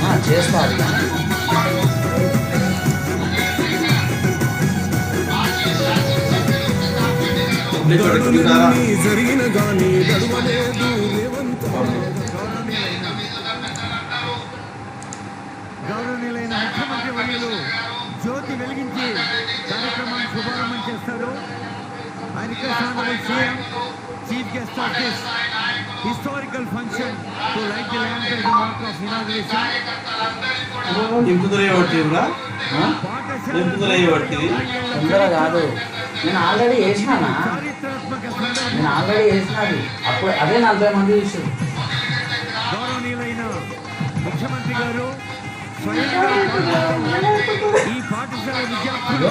ఆ, చేస్తా అది దాడులన్నీ జరిగిన గాని గడవలేదు రేవంత్ గౌరవనీయులైన ముఖ్యమంత్రి వర్యులు జ్యోతి వెలిగించి కార్యక్రమాన్ని శుభారంభం చేస్తారు I request Guest of this historical function to light the lamp as a mark of inauguration. కాదు. నేను ఆల్రెడీ వేసినానా నేను ఆల్రెడీ వేసినది అప్పుడు అదే నలభై మంది చూసారు గౌరవనీయులైన ముఖ్యమంత్రి గారు స్వయంగా ఈ పాఠశాల విద్యార్థులు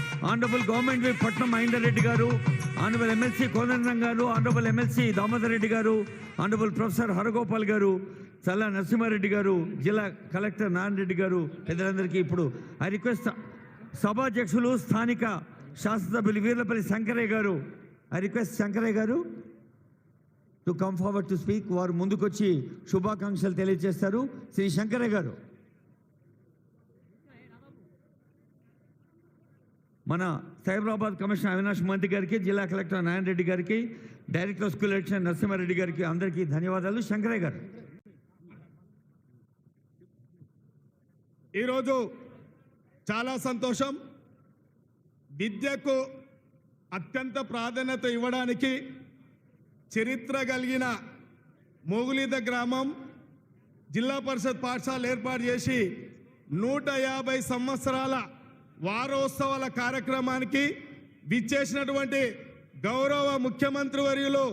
ఆనరబుల్ గవర్నమెంట్ వి పట్నం మహేందర్ రెడ్డి గారు ఆనరబుల్ ఎమ్మెల్సీ కోదండం గారు ఆనరబుల్ ఎమ్మెల్సీ దామోదర్ రెడ్డి గారు ఆనరబుల్ ప్రొఫెసర్ హరగోపాల్ గారు చల్ల నరసింహారెడ్డి గారు జిల్లా కలెక్టర్ నారాయణ రెడ్డి గారు పెద్దలందరికీ ఇప్పుడు ఐ రిక్వెస్ట్ సభాధ్యక్షులు స్థానిక శాసనసభ్యులు వీర్లపల్లి శంకరయ్య గారు ఐ రిక్వెస్ట్ శంకరయ్య గారు to come forward to speak వారు ముందుకొచ్చి శుభాకాంక్షలు తెలియజేస్తారు. శ్రీ శంకరయ్య గారు. మన సైబరాబాద్ కమిషనర్ అవినాష్ మంత్రి గారికి జిల్లా కలెక్టర్ నారాయణ రెడ్డి గారికి డైరెక్టర్ స్కూల్ ఎడిషన్ నరసింహారెడ్డి గారికి అందరికీ ధన్యవాదాలు. శంకరయ్య గారు. ఈరోజు చాలా సంతోషం. విద్యకు అత్యంత ప్రాధాన్యత ఇవ్వడానికి చరిత్ర కలిగిన మోగులీద గ్రామం జిల్లా పరిషత్ పాఠశాల ఏర్పాటు చేసి నూట యాభై సంవత్సరాల వారోత్సవాల కార్యక్రమానికి విచ్చేసినటువంటి గౌరవ ముఖ్యమంత్రి వర్యులు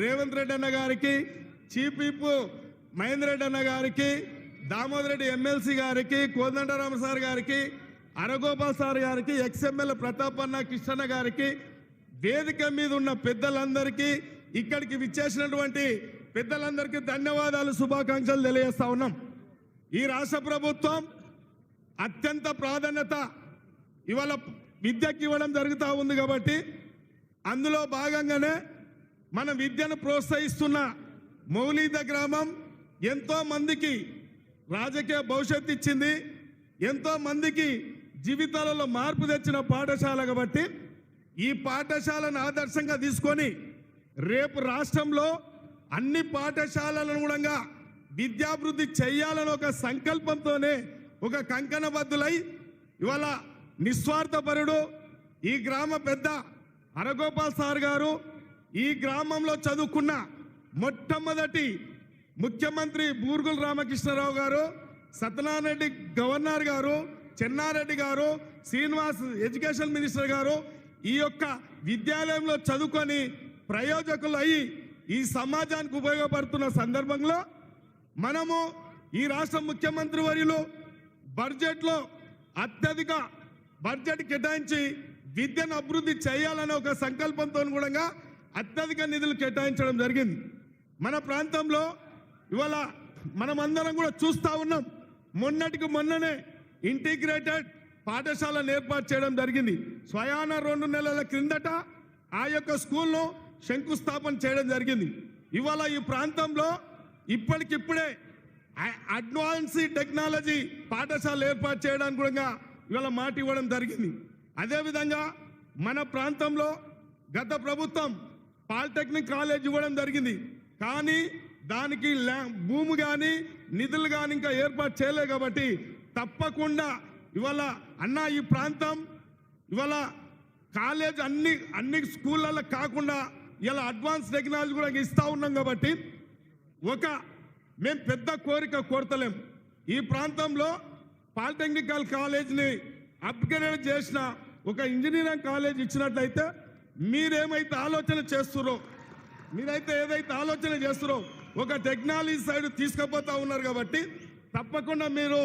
రేవంత్ రెడ్డి అన్న గారికి చీఫ్ విప్ మహేందర్ రెడ్డి అన్న గారికి దామోదర్ రెడ్డి ఎమ్మెల్సీ గారికి కోదండరామ సార్ గారికి అరగోపాల్ సార్ గారికి ఎక్స్ఎమ్మెల్యే ప్రతాప్ అన్న కృష్ణన్న గారికి వేదిక మీద ఉన్న పెద్దలందరికీ ఇక్కడికి విచ్చేసినటువంటి పెద్దలందరికీ ధన్యవాదాలు శుభాకాంక్షలు తెలియజేస్తా ఉన్నాం. ఈ రాష్ట్ర ప్రభుత్వం అత్యంత ప్రాధాన్యత ఇవాళ విద్యకి ఇవ్వడం జరుగుతూ ఉంది కాబట్టి అందులో భాగంగానే మన విద్యను ప్రోత్సహిస్తున్న మౌలిద గ్రామం ఎంతో మందికి రాజకీయ భవిష్యత్తు ఇచ్చింది. ఎంతో మందికి జీవితాలలో మార్పు తెచ్చిన పాఠశాల కాబట్టి ఈ పాఠశాలను ఆదర్శంగా తీసుకొని రేపు రాష్ట్రంలో అన్ని పాఠశాలలను కూడా విద్యాభివృద్ధి చేయాలని ఒక సంకల్పంతోనే ఒక కంకణబద్దులై ఇవాళ నిస్వార్థపరుడు ఈ గ్రామ పెద్ద అరగోపాల్ సార్ గారు ఈ గ్రామంలో చదువుకున్న మొట్టమొదటి ముఖ్యమంత్రి బూర్గుల రామకృష్ణరావు గారు సత్యనారాయణరెడ్డి గవర్నర్ గారు చెన్నారెడ్డి గారు శ్రీనివాస్ ఎడ్యుకేషన్ మినిస్టర్ గారు ఈ యొక్క విద్యాలయంలో చదువుకొని ప్రయోజకులు అయ్యి ఈ సమాజానికి ఉపయోగపడుతున్న సందర్భంలో మనము ఈ రాష్ట్ర ముఖ్యమంత్రి వర్యులు బడ్జెట్లో అత్యధిక బడ్జెట్ కేటాయించి విద్యను అభివృద్ధి చేయాలనే ఒక సంకల్పంతో కూడా అత్యధిక నిధులు కేటాయించడం జరిగింది. మన ప్రాంతంలో ఇవాళ మనమందరం కూడా చూస్తూ ఉన్నాం. మొన్నటికి మొన్ననే ఇంటిగ్రేటెడ్ పాఠశాలను ఏర్పాటు చేయడం జరిగింది. స్వయాన రెండు నెలల క్రిందట ఆ యొక్క స్కూల్ను శంకుస్థాపన చేయడం జరిగింది. ఇవాళ ఈ ప్రాంతంలో ఇప్పటికిప్పుడే అడ్వాన్స్ టెక్నాలజీ పాఠశాల ఏర్పాటు చేయడానికి కూడా ఇవాళ మాట ఇవ్వడం జరిగింది. అదేవిధంగా మన ప్రాంతంలో గత ప్రభుత్వం పాలిటెక్నిక్ కాలేజ్ ఇవ్వడం జరిగింది. కానీ దానికి ల్యా- భూమి కానీ నిధులు కానీ ఇంకా ఏర్పాటు చేయలేదు కాబట్టి తప్పకుండా ఇవాళ అన్న ఈ ప్రాంతం ఇవాళ కాలేజ్ అన్ని అన్ని స్కూళ్ళల్లో కాకుండా ఇలా అడ్వాన్స్ టెక్నాలజీ కూడా ఇస్తూ ఉన్నాం కాబట్టి ఒక మేము పెద్ద కోరిక కోరతలేం. ఈ ప్రాంతంలో పాలిటెక్నికల్ కాలేజ్ని అప్గ్రేడ్ చేసిన ఒక ఇంజనీరింగ్ కాలేజ్ ఇచ్చినట్లయితే మీరేమైతే ఆలోచన చేస్తున్నారో మీరైతే ఏదైతే ఆలోచన చేస్తురో ఒక టెక్నాలజీ సైడ్ తీసుకుపోతా ఉన్నారు కాబట్టి తప్పకుండా మీరు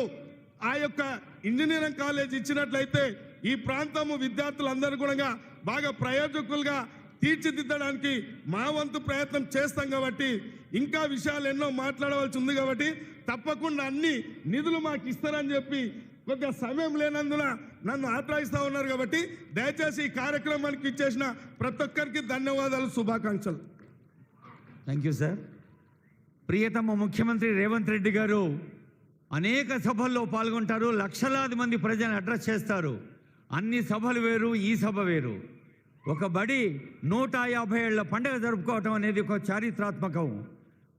ఆ యొక్క ఇంజనీరింగ్ కాలేజ్ ఇచ్చినట్లయితే ఈ ప్రాంతము విద్యార్థులందరూ కూడా బాగా ప్రయోజకులుగా తీర్చిదిద్దడానికి మా వంతు ప్రయత్నం చేస్తాం కాబట్టి ఇంకా విషయాలు ఎన్నో మాట్లాడవలసి ఉంది కాబట్టి తప్పకుండా అన్ని నిధులు మాకు ఇస్తారని చెప్పి కొద్దిగా సమయం లేనందున నన్ను ఆశ్రయిస్తా ఉన్నారు కాబట్టి దయచేసి ఈ కార్యక్రమానికి ఇచ్చేసిన ప్రతి ఒక్కరికి ధన్యవాదాలు శుభాకాంక్షలు. థ్యాంక్ యూ సార్ ప్రియతమ ముఖ్యమంత్రి రేవంత్ రెడ్డి గారు అనేక సభల్లో పాల్గొంటారు లక్షలాది మంది ప్రజలను అడ్రస్ చేస్తారు. అన్ని సభలు వేరు ఈ సభ వేరు. ఒక బడి నూట యాభై ఏళ్ళ పండుగ జరుపుకోవటం అనేది ఒక చారిత్రాత్మకం.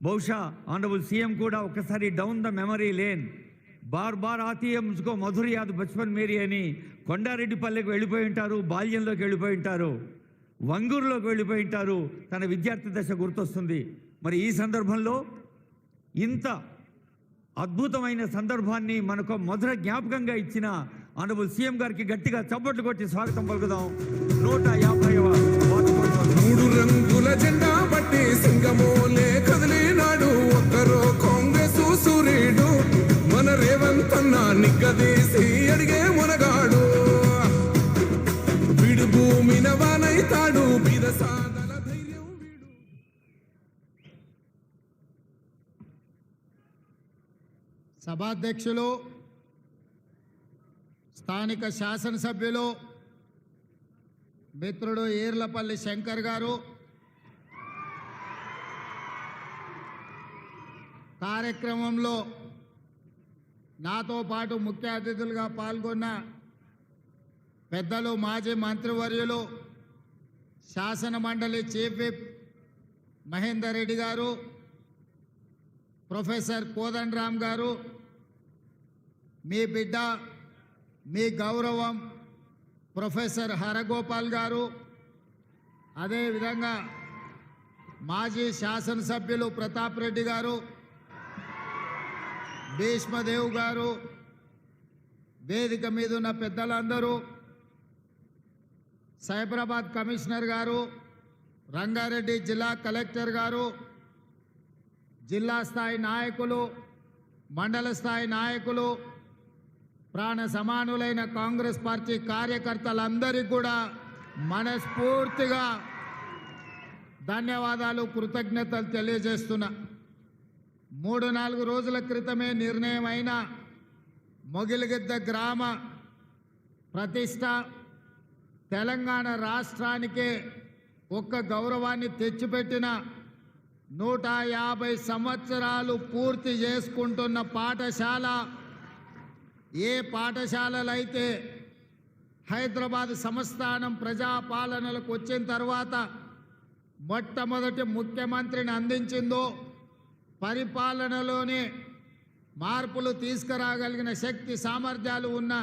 బహుశా ఆనరబుల్ సీఎం కూడా ఒకసారి డౌన్ ద మెమరీ లేన్. బార్ బార్ ఆతీయ ముసుకో మధుర యాద్ బచ్పన్ మేరీ అని కొండారెడ్డిపల్లెకి వెళ్ళిపోయి ఉంటారు బాల్యంలోకి వెళ్ళిపోయి ఉంటారు వంగూరులోకి వెళ్ళిపోయి ఉంటారు. తన విద్యార్థి దశ గుర్తొస్తుంది. మరి ఈ సందర్భంలో ఇంత అద్భుతమైన సందర్భాన్ని మనకు మధుర జ్ఞాపకంగా ఇచ్చిన ఆనరబుల్ సీఎం గారికి గట్టిగా చప్పట్లు కొట్టి స్వాగతం పలుకుదాం. నూట యాభై మూడు రంగుల జెండా బట్టి సింగమో లేక సూర్యుడు మన రేవంతన్న నిగ్గదీసి అడిగే మునగాడు. విడు భూమిన వానైతాడు బీద ధైర్యం వీడు. సభాధ్యక్షులు స్థానిక శాసనసభ్యులు మిత్రుడు ఏర్లపల్లి శంకర్ గారు కార్యక్రమంలో నాతో పాటు ముఖ్య అతిథులుగా పాల్గొన్న పెద్దలు మాజీ మంత్రివర్యులు శాసన మండలి చీఫ్ విప్ మహేందర్ రెడ్డి గారు ప్రొఫెసర్ కోదండరామ్ గారు మీ బిడ్డ మీ గౌరవం ప్రొఫెసర్ హరగోపాల్ గారు అదేవిధంగా మాజీ శాసనసభ్యులు ప్రతాప్ రెడ్డి గారు భీష్మదేవ్ గారు వేదిక మీద ఉన్న పెద్దలందరూ సైబరాబాద్ కమిషనర్ గారు రంగారెడ్డి జిల్లా కలెక్టర్ గారు జిల్లా స్థాయి నాయకులు మండల స్థాయి నాయకులు ప్రాణ సమానులైన కాంగ్రెస్ పార్టీ కార్యకర్తలందరికీ కూడా మనస్ఫూర్తిగా ధన్యవాదాలు కృతజ్ఞతలు తెలియజేస్తున్నా. మూడు నాలుగు రోజుల క్రితమే నిర్ణయం అయిన మొగిలిగిద్ద గ్రామ ప్రతిష్ట తెలంగాణ రాష్ట్రానికే ఒక్క గౌరవాన్ని తెచ్చిపెట్టిన నూట యాభై సంవత్సరాలు పూర్తి చేసుకుంటున్న పాఠశాల ఏ పాఠశాలలైతే హైదరాబాద్ సంస్థానం ప్రజాపాలనలకు వచ్చిన తర్వాత మొట్టమొదటి ముఖ్యమంత్రిని అందించిందో పరిపాలనలోనే మార్పులు తీసుకురాగలిగిన శక్తి సామర్థ్యాలు ఉన్న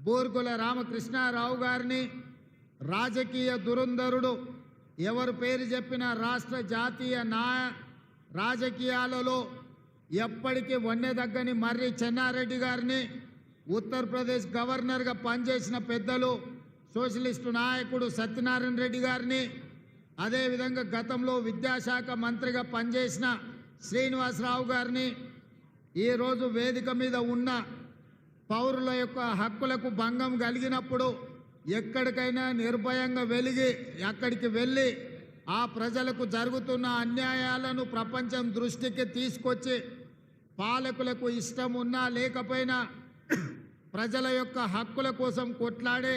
బూర్గుల రామకృష్ణారావు గారిని రాజకీయ దురంధరుడు ఎవరు పేరు చెప్పినా రాష్ట్ర జాతీయ నా రాజకీయాలలో ఎప్పటికీ వన్నెదగ్గని మర్రి చెన్నారెడ్డి గారిని ఉత్తరప్రదేశ్ గవర్నర్గా పనిచేసిన పెద్దలు సోషలిస్టు నాయకుడు సత్యనారాయణ రెడ్డి గారిని అదేవిధంగా గతంలో విద్యాశాఖ మంత్రిగా పనిచేసిన శ్రీనివాసరావు గారిని ఈరోజు వేదిక మీద ఉన్న పౌరుల యొక్క హక్కులకు భంగం కలిగినప్పుడు ఎక్కడికైనా నిర్భయంగా వెలిగి అక్కడికి వెళ్ళి ఆ ప్రజలకు జరుగుతున్న అన్యాయాలను ప్రపంచం దృష్టికి తీసుకొచ్చి పాలకులకు ఇష్టం ఉన్నా లేకపోయినా ప్రజల యొక్క హక్కుల కోసం కొట్లాడే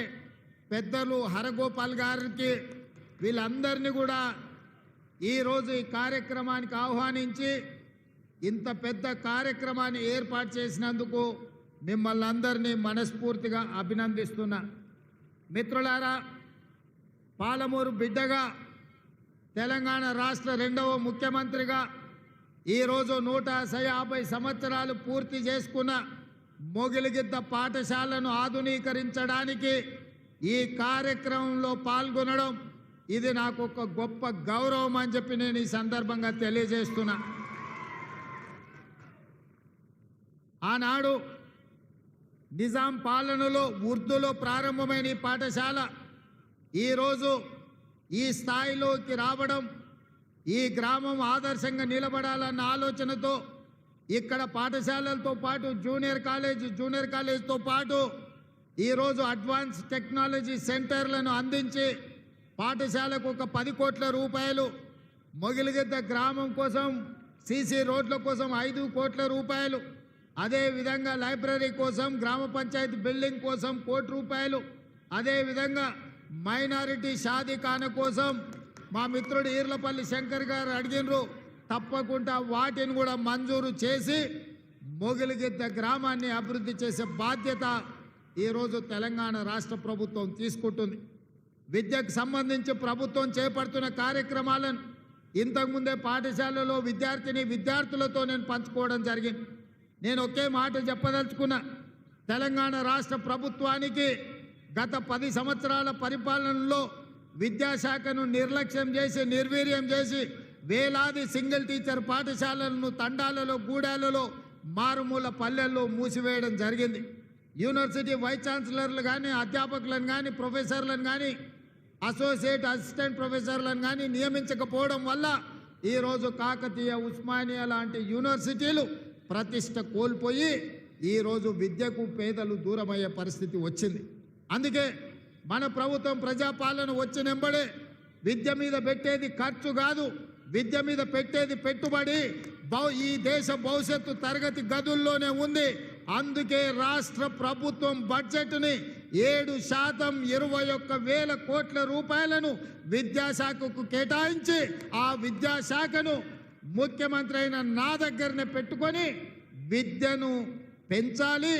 పెద్దలు హరగోపాల్ గారికి వీళ్ళందరినీ కూడా ఈరోజు ఈ కార్యక్రమానికి ఆహ్వానించి ఇంత పెద్ద కార్యక్రమాన్ని ఏర్పాటు చేసినందుకు మిమ్మల్ని అందరినీ మనస్ఫూర్తిగా అభినందిస్తున్నా. మిత్రులారా పాలమూరు బిడ్డగా తెలంగాణ రాష్ట్ర రెండవ ముఖ్యమంత్రిగా ఈరోజు నూట యాభై సంవత్సరాలు పూర్తి చేసుకున్న మొగిలిగిద్ద పాఠశాలను ఆధునీకరించడానికి ఈ కార్యక్రమంలో పాల్గొనడం ఇది నాకు ఒక గొప్ప గౌరవం అని చెప్పి నేను ఈ సందర్భంగా తెలియజేస్తున్నా. ఆనాడు నిజాం పాలనలో ఉర్దూలో ప్రారంభమైన ఈ పాఠశాల ఈరోజు ఈ స్థాయిలోకి రావడం ఈ గ్రామం ఆదర్శంగా నిలబడాలన్న ఆలోచనతో ఇక్కడ పాఠశాలలతో పాటు జూనియర్ కాలేజ్ జూనియర్ కాలేజ్తో పాటు ఈరోజు అడ్వాన్స్ టెక్నాలజీ సెంటర్లను అందించి పాఠశాలకు ఒక పది కోట్ల రూపాయలు మొగిలిగద్ద గ్రామం కోసం సీసీ రోడ్ల కోసం ఐదు కోట్ల రూపాయలు అదేవిధంగా లైబ్రరీ కోసం గ్రామ పంచాయతీ బిల్డింగ్ కోసం కోటి రూపాయలు అదేవిధంగా మైనారిటీ షాదీఖాన కోసం మా మిత్రుడు ఈర్లపల్లి శంకర్ గారు అడిగినరు. తప్పకుండా వాటిని కూడా మంజూరు చేసి మొగిలిగిద్ద గ్రామాన్ని అభివృద్ధి చేసే బాధ్యత ఈరోజు తెలంగాణ రాష్ట్ర ప్రభుత్వం తీసుకుంటుంది. విద్యకు సంబంధించి ప్రభుత్వం చేపడుతున్న కార్యక్రమాలను ఇంతకుముందే పాఠశాలలో విద్యార్థిని విద్యార్థులతో నేను పంచుకోవడం జరిగింది. నేను ఒకే మాట చెప్పదలుచుకున్నా. తెలంగాణ రాష్ట్ర ప్రభుత్వానికి గత పది సంవత్సరాల పరిపాలనలో విద్యాశాఖను నిర్లక్ష్యం చేసి నిర్వీర్యం చేసి వేలాది సింగిల్ టీచర్ పాఠశాలలను తండాలలో గూడాలలో మారుమూల పల్లెల్లో మూసివేయడం జరిగింది. యూనివర్సిటీ వైస్ ఛాన్సలర్లు కానీ అధ్యాపకులను కానీ ప్రొఫెసర్లను కానీ అసోసియేట్ అసిస్టెంట్ ప్రొఫెసర్లను కానీ నియమించకపోవడం వల్ల ఈరోజు కాకతీయ ఉస్మానియా లాంటి యూనివర్సిటీలు ప్రతిష్ట కోల్పోయి ఈరోజు విద్యకు పేదలు దూరమయ్యే పరిస్థితి వచ్చింది. అందుకే మన ప్రభుత్వం ప్రజాపాలన వచ్చినెంబడే విద్య మీద పెట్టేది ఖర్చు కాదు విద్య మీద పెట్టేది పెట్టుబడి. భౌ ఈ దేశ భవిష్యత్తు తరగతి గదుల్లోనే ఉంది. అందుకే రాష్ట్ర ప్రభుత్వం బడ్జెట్ని ఏడు శాతం ఇరవై ఒక్క వేల కోట్ల రూపాయలను విద్యాశాఖకు కేటాయించి ఆ విద్యాశాఖను ముఖ్యమంత్రి అయిన నా దగ్గరనే పెట్టుకొని విద్యను పెంచాలి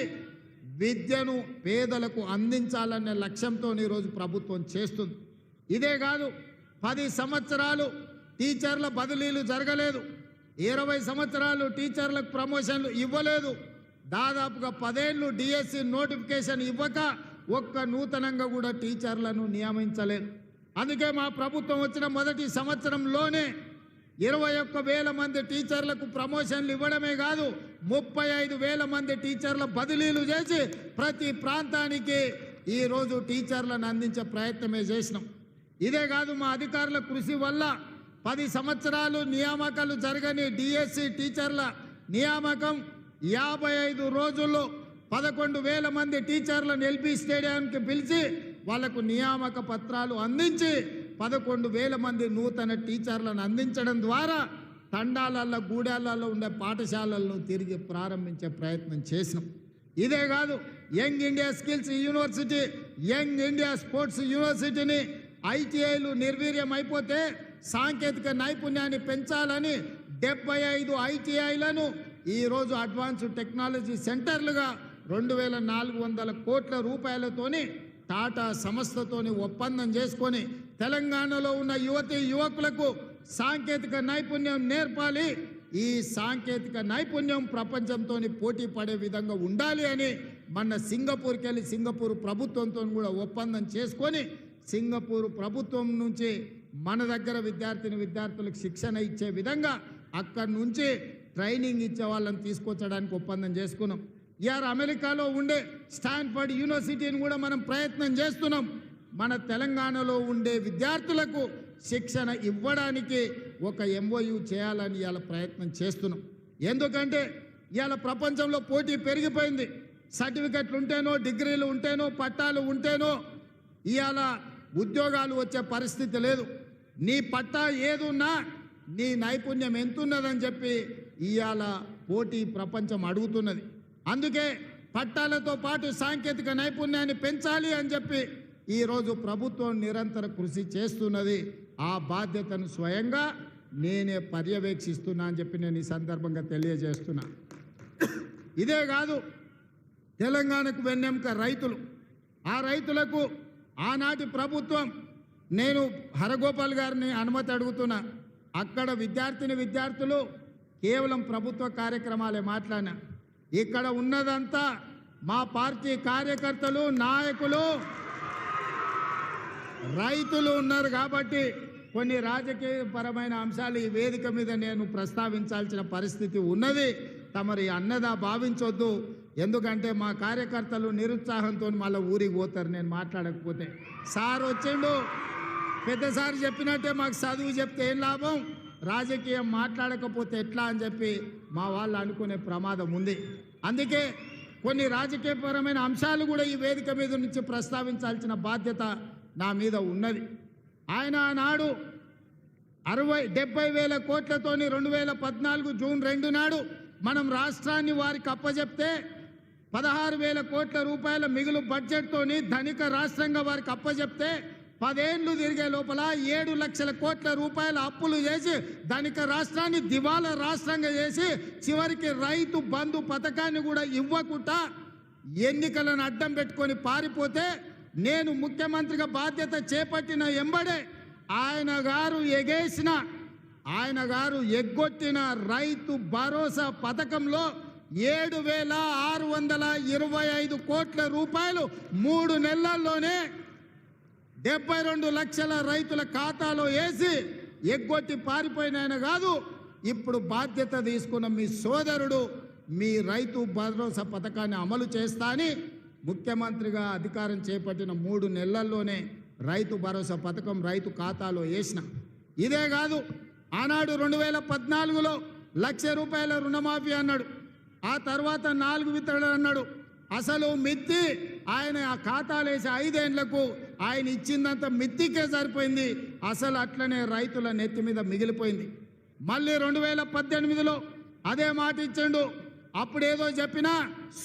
విద్యను పేదలకు అందించాలనే లక్ష్యంతో ఈరోజు ప్రభుత్వం చేస్తుంది. ఇదే కాదు పది సంవత్సరాలు టీచర్ల బదిలీలు జరగలేదు ఇరవై సంవత్సరాలు టీచర్లకు ప్రమోషన్లు ఇవ్వలేదు దాదాపుగా పదేళ్ళు డిఎస్సి నోటిఫికేషన్ ఇవ్వక ఒక్క నూతనంగా కూడా టీచర్లను నియమించలేదు అందుకే మా ప్రభుత్వం వచ్చిన మొదటి సంవత్సరంలోనే ఇరవై ఒక్క వేల మంది టీచర్లకు ప్రమోషన్లు ఇవ్వడమే కాదు ముప్పై ఐదు వేల మంది టీచర్ల బదిలీలు చేసి ప్రతి ప్రాంతానికి ఈరోజు టీచర్లను అందించే ప్రయత్నమే చేసినాం. ఇదే కాదు మా అధికారుల కృషి వల్ల పది సంవత్సరాలు నియామకాలు జరగని డిఎస్సి టీచర్ల నియామకం యాభై ఐదు రోజుల్లో పదకొండు వేల మంది టీచర్లను ఎల్పీ స్టేడియంకి పిలిచి వాళ్ళకు నియామక పత్రాలు అందించి పదకొండు వేల మంది నూతన టీచర్లను అందించడం ద్వారా తండాలల్లో గూడాలలో ఉండే పాఠశాలలను తిరిగి ప్రారంభించే ప్రయత్నం చేసినాం. ఇదే కాదు young India skills university young India sports యూనివర్సిటీని ఐటీఐలు నిర్వీర్యం అయిపోతే సాంకేతిక నైపుణ్యాన్ని పెంచాలని డెబ్బై ఐదు ఐటీఐలను ఈరోజు అడ్వాన్స్డ్ టెక్నాలజీ సెంటర్లుగా రెండు వేల నాలుగు వందల కోట్ల రూపాయలతోని టాటా సంస్థతోని ఒప్పందం చేసుకొని తెలంగాణలో ఉన్న యువతి యువకులకు సాంకేతిక నైపుణ్యం నేర్పాలి. ఈ సాంకేతిక నైపుణ్యం ప్రపంచంతో పోటీ పడే విధంగా ఉండాలి అని మన సింగపూర్కి వెళ్ళి సింగపూర్ ప్రభుత్వంతో కూడా ఒప్పందం చేసుకొని సింగపూర్ ప్రభుత్వం నుంచి మన దగ్గర విద్యార్థిని విద్యార్థులకు శిక్షణ ఇచ్చే విధంగా అక్కడి నుంచి ట్రైనింగ్ ఇచ్చే వాళ్ళని తీసుకొచ్చడానికి ఒప్పందం చేసుకున్నాం. ఇవాళ అమెరికాలో ఉండే స్టాన్ఫర్డ్ యూనివర్సిటీని కూడా మనం ప్రయత్నం చేస్తున్నాం. మన తెలంగాణలో ఉండే విద్యార్థులకు శిక్షణ ఇవ్వడానికి ఒక ఎంఓయు చేయాలని ఇవాళ ప్రయత్నం చేస్తున్నాం. ఎందుకంటే ఇవాళ ప్రపంచంలో పోటీ పెరిగిపోయింది. సర్టిఫికెట్లు ఉంటేనో డిగ్రీలు ఉంటేనో పట్టాలు ఉంటేనో ఇవాళ ఉద్యోగాలు వచ్చే పరిస్థితి లేదు. నీ పట్టా ఏదున్నా నీ నైపుణ్యం ఎంతున్నదని చెప్పి ఇవాళ పోటీ ప్రపంచం అడుగుతున్నది. అందుకే పట్టాలతో పాటు సాంకేతిక నైపుణ్యాన్ని పెంచాలి అని చెప్పి ఈరోజు ప్రభుత్వం నిరంతర కృషి చేస్తున్నది. ఆ బాధ్యతను స్వయంగా నేనే పర్యవేక్షిస్తున్నా అని చెప్పి నేను ఈ సందర్భంగా తెలియజేస్తున్నా. ఇదే కాదు తెలంగాణకు వెన్నెముక రైతులు. ఆ రైతులకు ఆనాటి ప్రభుత్వం నేను హరగోపాల్ గారిని అనుమతి అడుగుతున్నా. అక్కడ విద్యార్థిని విద్యార్థులు కేవలం ప్రభుత్వ కార్యక్రమాలే మాట్లాడినా. ఇక్కడ ఉన్నదంతా మా పార్టీ కార్యకర్తలు నాయకులు రైతులు ఉన్నారు కాబట్టి కొన్ని రాజకీయపరమైన అంశాలు ఈ వేదిక మీద నేను ప్రస్తావించాల్సిన పరిస్థితి ఉన్నది. తమరి అన్నదా భావించొద్దు. ఎందుకంటే మా కార్యకర్తలు నిరుత్సాహంతో మళ్ళీ ఊరికి పోతారు. నేను మాట్లాడకపోతే సార్ వచ్చిండు పెద్ద సార్ చెప్పినట్టే మాకు చదువు చెప్తే ఏం లాభం? రాజకీయం మాట్లాడకపోతే ఎట్లా అని చెప్పి మా వాళ్ళు అనుకునే ప్రమాదం ఉంది. అందుకే కొన్ని రాజకీయపరమైన అంశాలు కూడా ఈ వేదిక మీద నుంచి ప్రస్తావించాల్సిన బాధ్యత నా మీద ఉన్నది. ఆయన ఆనాడు అరవై డెబ్బై వేల కోట్లతోని రెండు వేల పద్నాలుగు జూన్ రెండు నాడు మనం రాష్ట్రాన్ని వారికి అప్పజెప్తే పదహారు వేల కోట్ల రూపాయల మిగులు బడ్జెట్తోని ధనిక రాష్ట్రంగా వారికి అప్పజెప్తే పదేళ్ళు తిరిగే లోపల ఏడు లక్షల కోట్ల రూపాయల అప్పులు చేసి ధనిక రాష్ట్రాన్ని దివాలా రాష్ట్రంగా చేసి చివరికి రైతు బంధు పథకాన్ని కూడా ఇవ్వకుండా ఎన్నికలను అడ్డం పెట్టుకొని పారిపోతే నేను ముఖ్యమంత్రిగా బాధ్యత చేపట్టిన ఎంబడే ఆయన గారు ఎగేసిన ఆయన గారు ఎగ్గొట్టిన రైతు భరోసా పథకంలో ఏడు వేల ఆరు వందల ఇరవై ఐదు కోట్ల రూపాయలు మూడు నెలల్లోనే డెబ్బై రెండు లక్షల రైతుల ఖాతాలో వేసి ఎగ్గొట్టి పారిపోయిన ఆయన కాదు ఇప్పుడు బాధ్యత తీసుకున్న మీ సోదరుడు మీ రైతు భరోసా పథకాన్ని అమలు చేస్తా అని ముఖ్యమంత్రిగా అధికారం చేపట్టిన మూడు నెలల్లోనే రైతు భరోసా పథకం రైతు ఖాతాలో వేసిన. ఇదే కాదు ఆనాడు రెండు వేల పద్నాలుగులో లక్ష రూపాయల రుణమాఫీ అన్నాడు. ఆ తర్వాత నాలుగు విత్తనాలు అన్నాడు. అసలు మిత్తి ఆయన ఆ ఖాతాలు వేసి ఐదేండ్లకు ఆయన ఇచ్చిందంత మిత్తికే సరిపోయింది. అసలు అట్లనే రైతుల నెత్తి మీద మిగిలిపోయింది. మళ్ళీ రెండు వేల పద్దెనిమిదిలో అదే మాట ఇచ్చిండు. అప్పుడేదో చెప్పినా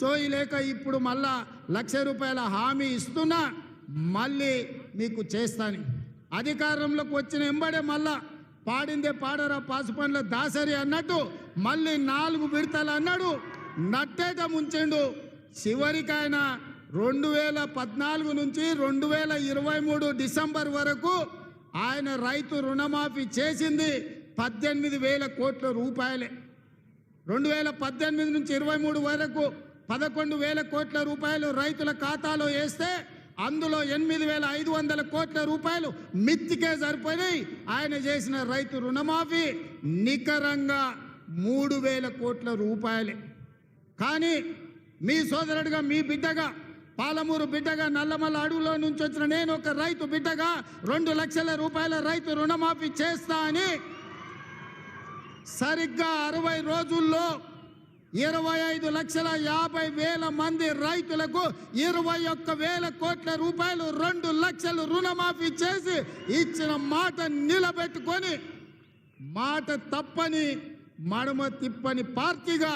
సోయి లేక ఇప్పుడు మళ్ళా లక్ష రూపాయల హామీ ఇస్తున్నా మళ్ళీ మీకు చేస్తాను. అధికారంలోకి వచ్చిన ఎంబడే మళ్ళా పాడిందే పాడరా పాసుపండ్ల దాసరి అన్నట్టు మళ్ళీ నాలుగు విడతలు అన్నాడు. నట్టేట ముంచిండు. చివరికి ఆయన రెండు వేల పద్నాలుగు నుంచి రెండు వేల ఇరవై మూడు డిసెంబర్ వరకు ఆయన రైతు రుణమాఫీ చేసింది పద్దెనిమిది వేల కోట్ల రూపాయలే. రెండు వేల పద్దెనిమిది నుంచి ఇరవై మూడు వరకు పదకొండు వేల కోట్ల రూపాయలు రైతుల ఖాతాలో వేస్తే అందులో ఎనిమిది వేల ఐదు వందల కోట్ల రూపాయలు మిత్తికే సరిపోయినాయి. ఆయన చేసిన రైతు రుణమాఫీ నికరంగా మూడు వేల కోట్ల రూపాయలే. కానీ మీ సోదరుడిగా మీ బిడ్డగా పాలమూరు బిడ్డగా నల్లమల్ల అడవులో నుంచి వచ్చిన నేను ఒక రైతు బిడ్డగా రెండు లక్షల రూపాయల రైతు రుణమాఫీ చేస్తా అని సరిగ్గా అరవై రోజుల్లో ఇరవై ఐదు లక్షల యాభై వేల మంది రైతులకు ఇరవై ఒక్క వేల కోట్ల రూపాయలు రెండు లక్షలు రుణమాఫీ చేసి ఇచ్చిన మాట నిలబెట్టుకొని మాట తప్పని మడమ తిప్పని పార్టీగా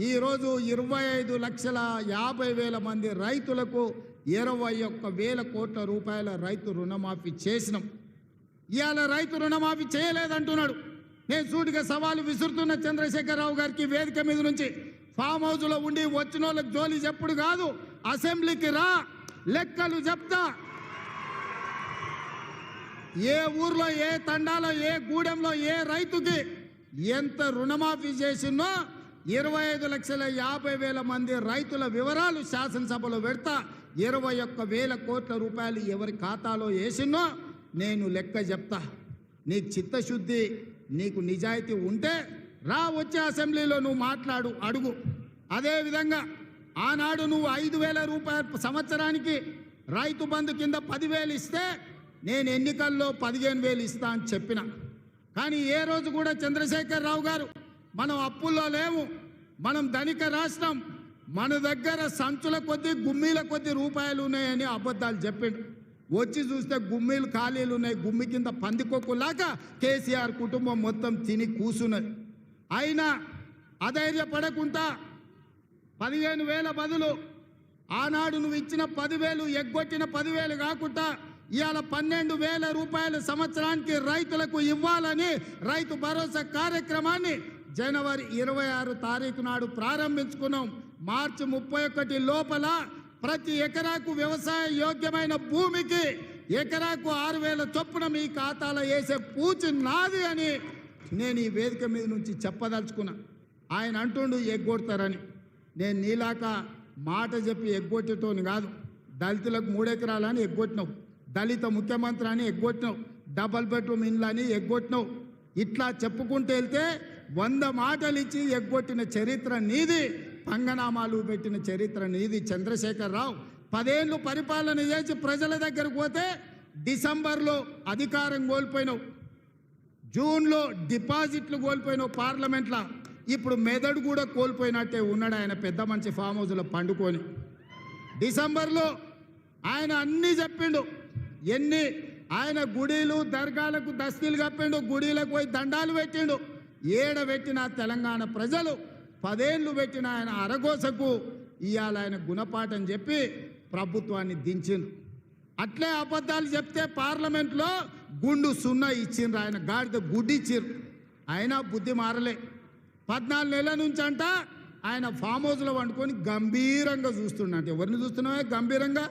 ఈరోజు ఇరవై ఐదు లక్షల యాభై వేల మంది రైతులకు ఇరవై ఒక్క వేల కోట్ల రూపాయల రైతు రుణమాఫీ చేసినాం. ఇవాళ రైతు రుణమాఫీ చేయలేదంటున్నాడు. నేను సూటిగా సవాలు విసురుతున్న చంద్రశేఖరరావు గారికి వేదిక మీద నుంచి ఫామ్ హౌస్లో ఉండి వచ్చిన వాళ్ళకి జోలి చెప్పుడు కాదు అసెంబ్లీకి రా లెక్కలు చెప్తా. ఏ ఊర్లో ఏ తండాలో ఏ గూడెంలో ఏ రైతుకి ఎంత రుణమాఫీ చేసినో ఇరవై ఐదు లక్షల యాభై వేల మంది రైతుల వివరాలు శాసనసభలో పెడతా ఇరవై ఒక్క వేల కోట్ల రూపాయలు ఎవరి ఖాతాలో వేసినో నేను లెక్క చెప్తా. నీకు చిత్తశుద్ధి నీకు నిజాయితీ ఉంటే రా వచ్చే అసెంబ్లీలో నువ్వు మాట్లాడు అడుగు. అదేవిధంగా ఆనాడు నువ్వు ఐదు వేల రూపాయల సంవత్సరానికి రైతు బంధు కింద పదివేలు ఇస్తే నేను ఎన్నికల్లో పదిహేను వేలు ఇస్తా అని చెప్పిన. కానీ ఏ రోజు కూడా చంద్రశేఖర్ రావు గారు మనం అప్పుల్లో లేవు. మనం ధనిక రాష్ట్రం. మన దగ్గర సంచుల కొద్దీ గుమ్మీల కొద్దీ రూపాయలు ఉన్నాయని అబద్ధాలు చెప్పిండు. వచ్చి చూస్తే గుమ్మీలు ఖాళీలు ఉన్నాయి. గుమ్మి కింద పందికొక్కులాగా కేసీఆర్ కుటుంబం మొత్తం తిని కూసున్నది. అయినా అధైర్యపడకుండా పదిహేను వేల బదులు ఆనాడు నువ్వు ఇచ్చిన పదివేలు ఎగ్గొట్టిన పదివేలు కాకుండా ఇవాళ పన్నెండు వేల రూపాయల సంవత్సరానికి రైతులకు ఇవ్వాలని రైతు భరోసా కార్యక్రమాన్ని జనవరి ఇరవై ఆరు తారీఖు నాడు ప్రారంభించుకున్నాం. మార్చి ముప్పై ఒకటి లోపల ప్రతి ఎకరాకు వ్యవసాయ యోగ్యమైన భూమికి ఎకరాకు ఆరు వేల చొప్పున మీ ఖాతాలో వేసే పూచి నాది అని నేను ఈ వేదిక మీద నుంచి చెప్పదలుచుకున్నా. ఆయన అంటుండు ఎగ్గొడతారని. నేను నీలాక మాట చెప్పి ఎగ్గొట్టేటోని కాదు. దళితులకు మూడెకరాలని ఎగ్గొట్టినావు. దళిత ముఖ్యమంత్రి అని ఎగ్గొట్టినావు. డబల్ బెడ్రూమ్ ఇండ్లు అని ఎగ్గొట్టినావు. ఇట్లా చెప్పుకుంటూ వెళ్తే వంద మాటలు ఇచ్చి ఎగ్గొట్టిన చరిత్ర నీది పంగనామాలు పెట్టిన చరిత్ర నీది చంద్రశేఖరరావు. పదేళ్ళు పరిపాలన చేసి ప్రజల దగ్గరకు పోతే డిసెంబర్లో అధికారం కోల్పోయినావు. జూన్లో డిపాజిట్లు కోల్పోయినావు పార్లమెంట్లో. ఇప్పుడు మెదడు కూడా కోల్పోయినట్టే ఉన్నాడు ఆయన పెద్ద మంచి ఫామ్ హౌస్లో పండుకొని. డిసెంబర్లో ఆయన అన్నీ చెప్పిండు. ఎన్ని? ఆయన గుడిలు దర్గాలకు దస్తీలు కప్పిండు గుడిలకు పోయి దండాలు పెట్టిండు. ఏడబెట్టిన తెలంగాణ ప్రజలు పదేళ్ళు పెట్టిన ఆయన అరగోసకు ఇవాళ ఆయన గుణపాఠం చెప్పి ప్రభుత్వాన్ని దించిండు అట్లే అబద్ధాలు చెప్తే పార్లమెంట్లో గుండు సున్నా ఇచ్చిండ్రు ఆయన గాడిద గుడ్డి ఇచ్చిర్రు అయినా బుద్ధి మారలే. పద్నాలుగు నెలల నుంచి అంట ఆయన ఫామ్ హౌస్లో వండుకొని గంభీరంగా చూస్తుండంట. ఎవరిని చూస్తున్నావే? గంభీరంగా.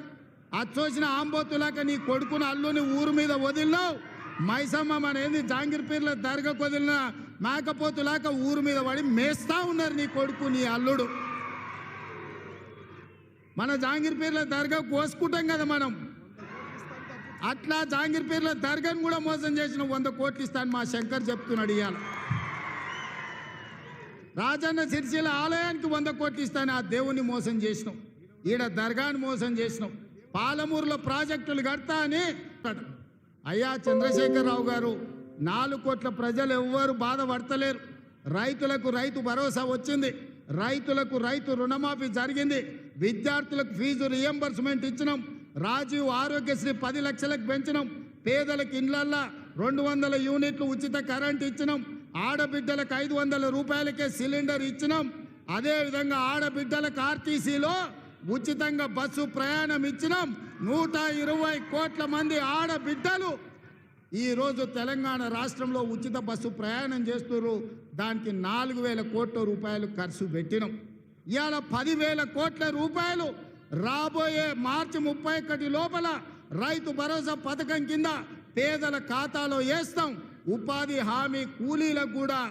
అచ్చొచ్చిన ఆంబోతులాక నీ కొడుకుని అల్లుని ఊరు మీద వదిలినావు. మైసమ్మ మన ఏంది జాంగీర్ పీర్ల దర్గాకు వదిలిన మేకపోతులాక ఊరు మీద పడి మేస్తా ఉన్నారు నీ కొడుకు నీ అల్లుడు. మన జాంగీర్ పీర్ల దర్గా కోసుకుంటాం కదా మనం. అట్లా జాంగీర్ పీర్ల దర్గాను కూడా మోసం చేసిన వంద కోట్లు ఇస్తాను మా శంకర్ చెప్తున్నాడు ఇవాళ రాజన్న సిరిసిల ఆలయానికి వంద కోట్లు ఇస్తాను ఆ దేవుని మోసం చేసినాం. ఈడ దర్గాను మోసం చేసినాం. పాలమూరులో ప్రాజెక్టులు కడతా అని అయ్యా చంద్రశేఖరరావు గారు నాలుగు కోట్ల ప్రజలు ఎవ్వరు బాధపడతలేరు. రైతులకు రైతు భరోసా వచ్చింది. రైతులకు రైతు రుణమాఫీ జరిగింది. విద్యార్థులకు ఫీజు రియంబర్స్మెంట్ ఇచ్చినాం. రాజీవ్ ఆరోగ్యశ్రీ పది లక్షలకు పెంచినాం. పేదలకు ఇండ్లల్లా రెండు వందల యూనిట్లు ఉచిత కరెంట్ ఇచ్చినాం. ఆడబిడ్డలకు ఐదు వందల రూపాయలకే సిలిండర్ ఇచ్చినాం. అదేవిధంగా ఆడబిడ్డలకు ఆర్టీసీలో ఉచితంగా బస్సు ప్రయాణం ఇచ్చినాం. నూట ఇరవై కోట్ల మంది ఆడబిడ్డలు ఈరోజు తెలంగాణ రాష్ట్రంలో ఉచిత బస్సు ప్రయాణం చేస్తున్నారు. దానికి నాలుగు వేల కోట్ల రూపాయలు ఖర్చు పెట్టినాం. ఇవాళ పదివేల కోట్ల రూపాయలు రాబోయే మార్చి ముప్పై ఒకటి లోపల రైతు భరోసా పథకం కింద పేదల ఖాతాలో వేస్తాం. ఉపాధి హామీ కూలీలకు కూడా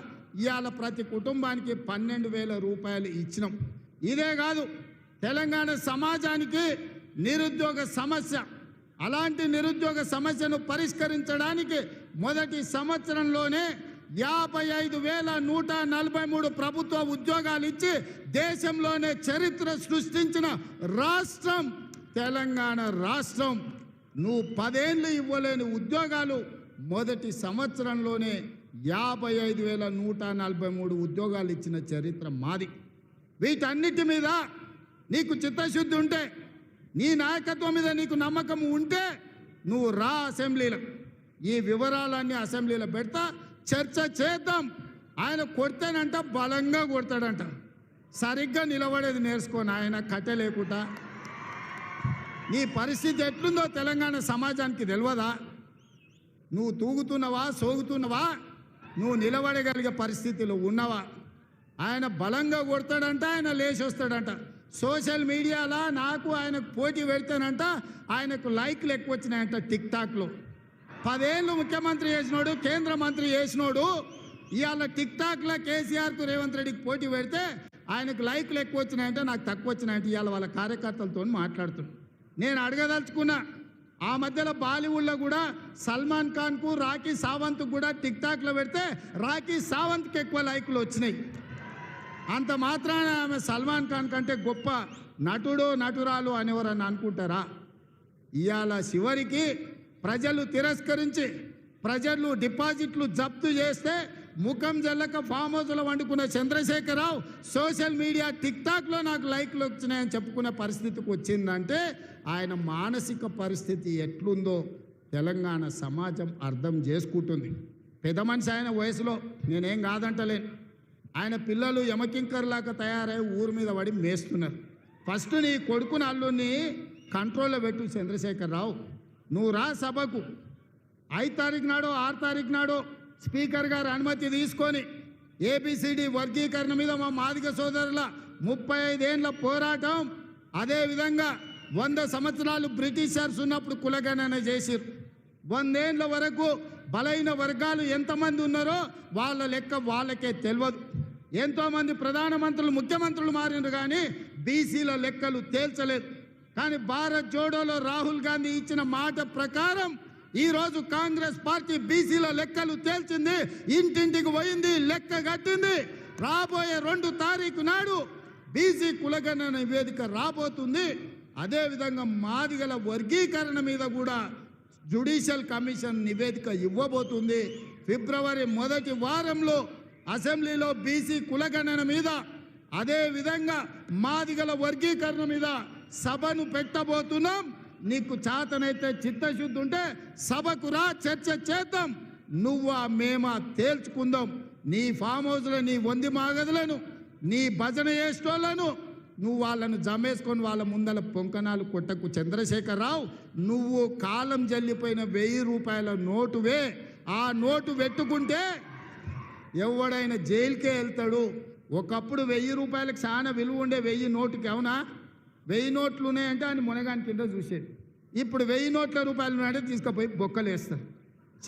ఇవాళ ప్రతి కుటుంబానికి పన్నెండు వేల రూపాయలు ఇచ్చినాం. ఇదే కాదు తెలంగాణ సమాజానికి నిరుద్యోగ సమస్య. అలాంటి నిరుద్యోగ సమస్యను పరిష్కరించడానికి మొదటి సంవత్సరంలోనే యాభై ఐదు వేల నూట నలభై మూడు ప్రభుత్వ ఉద్యోగాలు ఇచ్చి దేశంలోనే చరిత్ర సృష్టించిన రాష్ట్రం తెలంగాణ రాష్ట్రం. నువ్వు పదేళ్ళు ఇవ్వలేని ఉద్యోగాలు మొదటి సంవత్సరంలోనే యాభై ఐదు వేల నూట నలభై మూడు ఉద్యోగాలు ఇచ్చిన చరిత్ర మాది. వీటన్నిటి మీద నీకు చిత్తశుద్ధి ఉంటే నీ నాయకత్వం మీద నీకు నమ్మకం ఉంటే నువ్వు రా అసెంబ్లీలో. ఈ వివరాలన్నీ అసెంబ్లీలో పెడతా చర్చ చేద్దాం. ఆయన కొడితేనంట బలంగా కొడతాడంట. సరిగ్గా నిలబడేది నేర్చుకోని ఆయన కట్టె లేకుండా. నీ పరిస్థితి ఎట్లుందో తెలంగాణ సమాజానికి తెలియదా నువ్వు తూగుతున్నవా సోగుతున్నవా? నువ్వు నిలబడగలిగే పరిస్థితిలో ఉన్నవా? ఆయన బలంగా కొడతాడంట ఆయన లేచి వస్తాడంట సోషల్ మీడియాలో నాకు ఆయనకు పోటీ పెడతానంట ఆయనకు లైక్లు ఎక్కువ వచ్చినాయంట టిక్ టాక్లో పదేళ్ళు ముఖ్యమంత్రి చేసినోడు కేంద్ర మంత్రి చేసినోడు ఇవాళ టిక్ టాక్లో కేసీఆర్కు రేవంత్ రెడ్డికి పోటీ పెడితే ఆయనకు లైక్లు ఎక్కువ వచ్చినాయంటే నాకు తక్కువ వచ్చినాయంటే ఇవాళ వాళ్ళ కార్యకర్తలతో మాట్లాడుతున్నాను నేను అడగదలుచుకున్నా ఆ మధ్యలో బాలీవుడ్లో కూడా సల్మాన్ ఖాన్కు రాఖీ సావంత్ కూడా టిక్ టాక్లో పెడితే రాఖీ సావంత్కి ఎక్కువ లైకులు వచ్చినాయి. అంత మాత్రాన ఆమె సల్మాన్ ఖాన్ కంటే గొప్ప నటుడు నటురాలు అనేవారని అనుకుంటారా? ఇవాళ చివరికి ప్రజలు తిరస్కరించి ప్రజలు డిపాజిట్లు జప్తు చేస్తే ముఖం జల్లక ఫామ్ హౌస్లో వండుకున్న చంద్రశేఖరరావు సోషల్ మీడియా టిక్టాక్లో నాకు లైక్లు వచ్చినాయని చెప్పుకునే పరిస్థితికి వచ్చిందంటే ఆయన మానసిక పరిస్థితి ఎట్లుందో తెలంగాణ సమాజం అర్థం చేసుకుంటుంది. పెద్ద మనిషి ఆయన వయసులో నేనేం కాదంటలేను. ఆయన పిల్లలు యమకింకర్లాగా తయారై ఊరి మీద పడి మేస్తున్నారు. ఫస్ట్ నీ కొడుకుని అల్లుని కంట్రోల్లో పెట్టు చంద్రశేఖరరావు. నువ్వు రా సభకు. ఐదు తారీఖు నాడు ఆరు తారీఖు నాడు స్పీకర్ గారు అనుమతి తీసుకొని ఏబిసిడి వర్గీకరణ మీద మా మాదిగ సోదరుల ముప్పై ఐదేండ్ల పోరాటం అదేవిధంగా వంద సంవత్సరాలు బ్రిటిషర్స్ ఉన్నప్పుడు కులగణన చేసిరు వందేండ్ల వరకు బలైన వర్గాలు ఎంతమంది ఉన్నారో వాళ్ళ లెక్క వాళ్ళకే తెలియదు. ఎంతోమంది ప్రధానమంత్రులు ముఖ్యమంత్రులు మారినారు కానీ బీసీల లెక్కలు తేల్చలేదు. కానీ భారత్ జోడోలో రాహుల్ గాంధీ ఇచ్చిన మాట ప్రకారం ఈరోజు కాంగ్రెస్ పార్టీ బీసీల లెక్కలు తేల్చింది ఇంటింటికి పోయింది లెక్క కట్టింది. రాబోయే రెండు తారీఖు నాడు బీసీ కులగణన నివేదిక రాబోతుంది. అదేవిధంగా మాదిగల వర్గీకరణ మీద కూడా జుడిషియల్ కమిషన్ నివేదిక ఇవ్వబోతుంది. ఫిబ్రవరి మొదటి వారంలో అసెంబ్లీలో బీసీ కులగణన మీద అదే విధంగా మాదిగల వర్గీకరణ మీద సభను పెట్టబోతున్నాం. నీకు చాతనైతే చిత్తశుద్ధి ఉంటే సభకు రా చర్చ చేద్దాం. నువ్వా మేమా తేల్చుకుందాం. నీ ఫామ్ హౌస్లో నీ వంది మాగదులను నీ భజన చేసేటోళ్ళను. నువ్వు వాళ్ళను జమేసుకొని వాళ్ళ ముందల పొంకనాలు కొట్టకు చంద్రశేఖరరావు. నువ్వు కాలం జల్లిపోయిన వెయ్యి రూపాయల నోటువే. ఆ నోటు పెట్టుకుంటే ఎవడైనా జైలుకే వెళ్తాడు ఒకప్పుడు వెయ్యి రూపాయలకు చాలా విలువ ఉండే వెయ్యి నోటుకి అవునా? వెయ్యి నోట్లు ఉన్నాయంటే ఆయన మునగాని కింద చూసేది. ఇప్పుడు వెయ్యి నోట్ల రూపాయలు ఉన్నాయంటే తీసుకుపోయి బొక్కలేస్తారు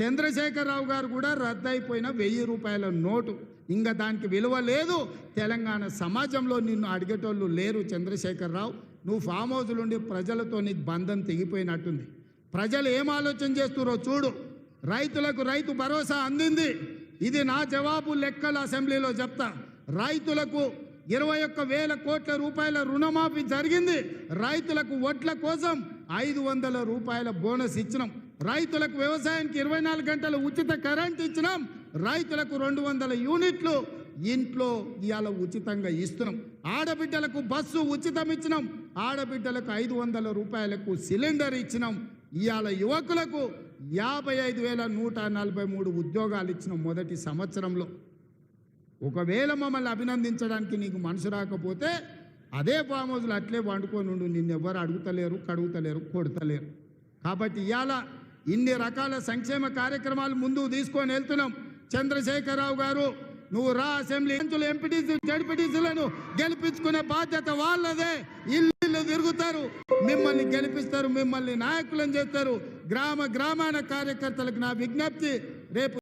చంద్రశేఖరరావు గారు కూడా రద్దయిపోయిన వెయ్యి రూపాయల నోటు. ఇంకా దానికి విలువ లేదు. తెలంగాణ సమాజంలో నిన్ను అడిగేటోళ్ళు లేరు చంద్రశేఖరరావు. నువ్వు ఫామ్ హౌస్లో ఉండి ప్రజలతో నీకు బంధం తెగిపోయినట్టుంది. ప్రజలు ఏం ఆలోచన చేస్తున్నారో చూడు. రైతులకు రైతు భరోసా అందింది. ఇది నా జవాబు లెక్కల అసెంబ్లీలో చెప్తా. రైతులకు ఇరవై ఒక్క వేల కోట్ల రూపాయల రుణమాఫీ జరిగింది. రైతులకు వడ్ల కోసం ఐదు వందల రూపాయల బోనస్ ఇచ్చినాం. రైతులకు వ్యవసాయానికి ఇరవై నాలుగు గంటల ఉచిత కరెంట్ ఇచ్చినాం. రైతులకు రెండు వందల యూనిట్లు ఇంట్లో ఇవాళ ఉచితంగా ఇస్తున్నాం. ఆడబిడ్డలకు బస్సు ఉచితం ఇచ్చినాం. ఆడబిడ్డలకు ఐదు వందల రూపాయలకు సిలిండర్ ఇచ్చినాం. ఇవాళ యువకులకు యాభై ఐదు వేల నూట నలభై మూడు ఉద్యోగాలు ఇచ్చిన మొదటి సంవత్సరంలో ఒకవేళ మమ్మల్ని అభినందించడానికి నీకు మనసు రాకపోతే అదే ఫామ్ హౌస్లో అట్లే వండుకొని ఉండు. నిన్ను ఎవరు అడుగుతలేరు కడుగుతలేరు కొడతలేరు. కాబట్టి ఇవాళ ఇన్ని రకాల సంక్షేమ కార్యక్రమాలు ముందుకు తీసుకొని వెళ్తున్నాం. చంద్రశేఖరరావు గారు నువ్వు రా అసెంబ్లీ ఎంపీటీసీ జడ్పీటీసీలను గెలిపించుకునే బాధ్యత వాళ్ళదే. ఇల్లు ఇల్లు తిరుగుతారు. మిమ్మల్ని గెలిపిస్తారు మిమ్మల్ని నాయకులను చేస్తారు. గ్రామ గ్రామాన కార్యకర్తలకు నా విజ్ఞప్తి రేపు